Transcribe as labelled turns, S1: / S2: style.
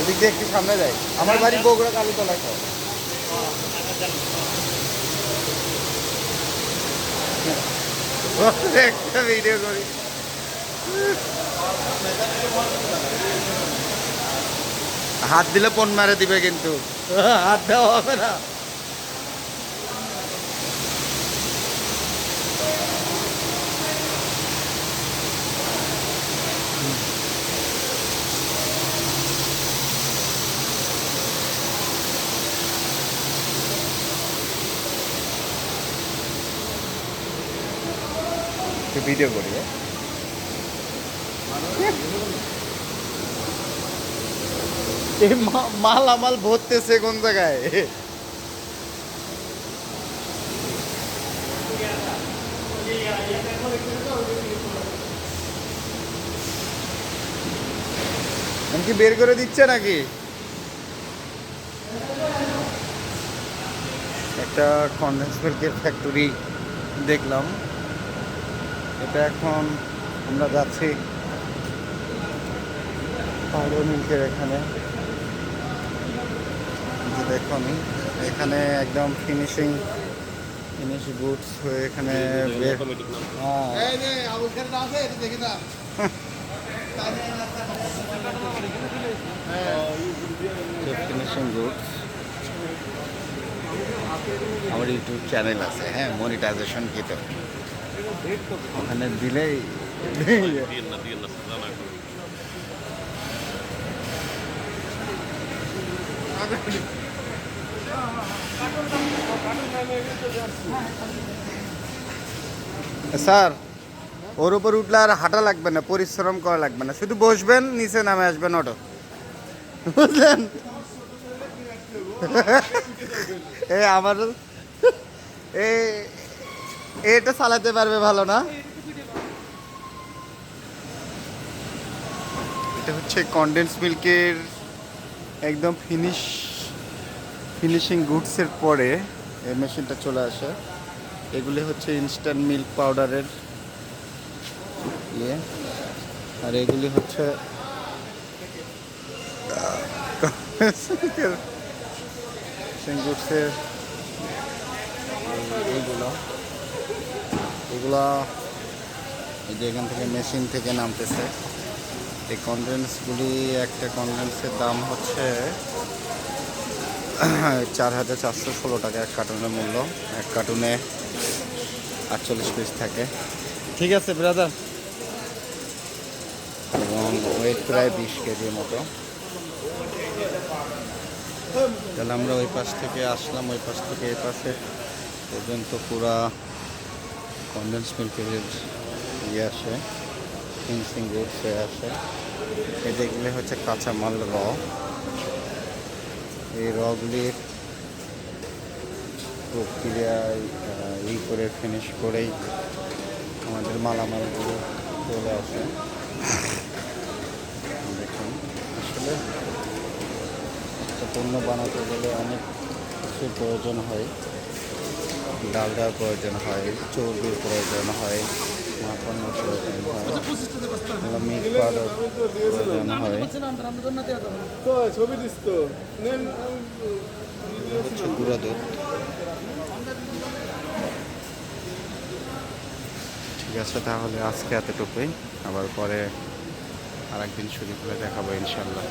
S1: এদিক দিয়ে একটু সামনে আমার বাড়ি বগুড়া কালীতলা একটা ভিডিও করি। হাত দিলে ফোন মারে দিবে কিন্তু। হাত দেওয়া হবে না। একটু ভিডিও করি হ্যাঁ? মাল আমাল ভরতেছে কোন জায়গায়? কি বের করে দিচ্ছে নাকি? একটা কন্ডেন্স ফ্যাক্টরি দেখলাম। এটা এখন আমরা যাচ্ছি পাউডার মিল্কের এখানে। যে দেখুন এখানে একদম ফিনিশিং ফিনিশ গুডস হয়ে এখানে হ্যাঁ। ফিনিশিং গুডস আমার ইউটিউব চ্যানেল আছে হ্যাঁ মনিটাইজেশন কি ওখানে দিলেই স্যার, ওর উপর উঠলে আর হাঁটা লাগবে না, পরিশ্রম করা লাগবে না। শুধু বসবেন, নিচে নামে আসবেন অটো। বুঝলেন? এ, আমার এ এটা চালাতে পারবে ভালো না। এটা হচ্ছে কন্ডেন্স মিল্কের একদম ফিনিশ ফিনিশিং গুডসের পরে এই মেশিনটা চলে আসে। এগুলি হচ্ছে ইনস্ট্যান্ট মিল্ক পাউডারের ইয়ে। আর এগুলি হচ্ছে গুডসের এইগুলো। এগুলো এই যে এখান থেকে মেশিন থেকে নামতেছে এই কন্ডেন্সগুলি একটা কন্ডেন্সের দাম হচ্ছে চার হাজার চারশো ষোলো টাকা এক কার্টুনের মূল্য এক কার্টুনে আটচল্লিশ পিস থাকে। ঠিক আছে ব্রাদার এবং ওয়েট প্রায় বিশ কেজির মতো। তাহলে আমরা ওই পাশ থেকে আসলাম ওই পাশ থেকে এই পাশে পর্যন্ত পুরা কন্ডেন্স মিল্কের ইয়ে আসে ফিনিশিং গুডস হয়ে আসে। এই যেগুলি হচ্ছে কাঁচামাল র। এই রগুলির প্রক্রিয়ায় আহ, ই করে ফিনিশ করেই আমাদের মালামালগুলো চলে আসে। দেখুন আসলে একটা পণ্য বানাতে গেলে অনেক কিছুর প্রয়োজন হয়। ডালডার প্রয়োজন হয়, চর্বির প্রয়োজন হয় মাখানোর প্রয়োজন হয় মিট পাউডার প্রয়োজন হয়। ঠিক আছে, তাহলে আজকে এতটুকুই। আবার পরে আরেকদিন শুরু করে দেখাবো ইনশাল্লাহ।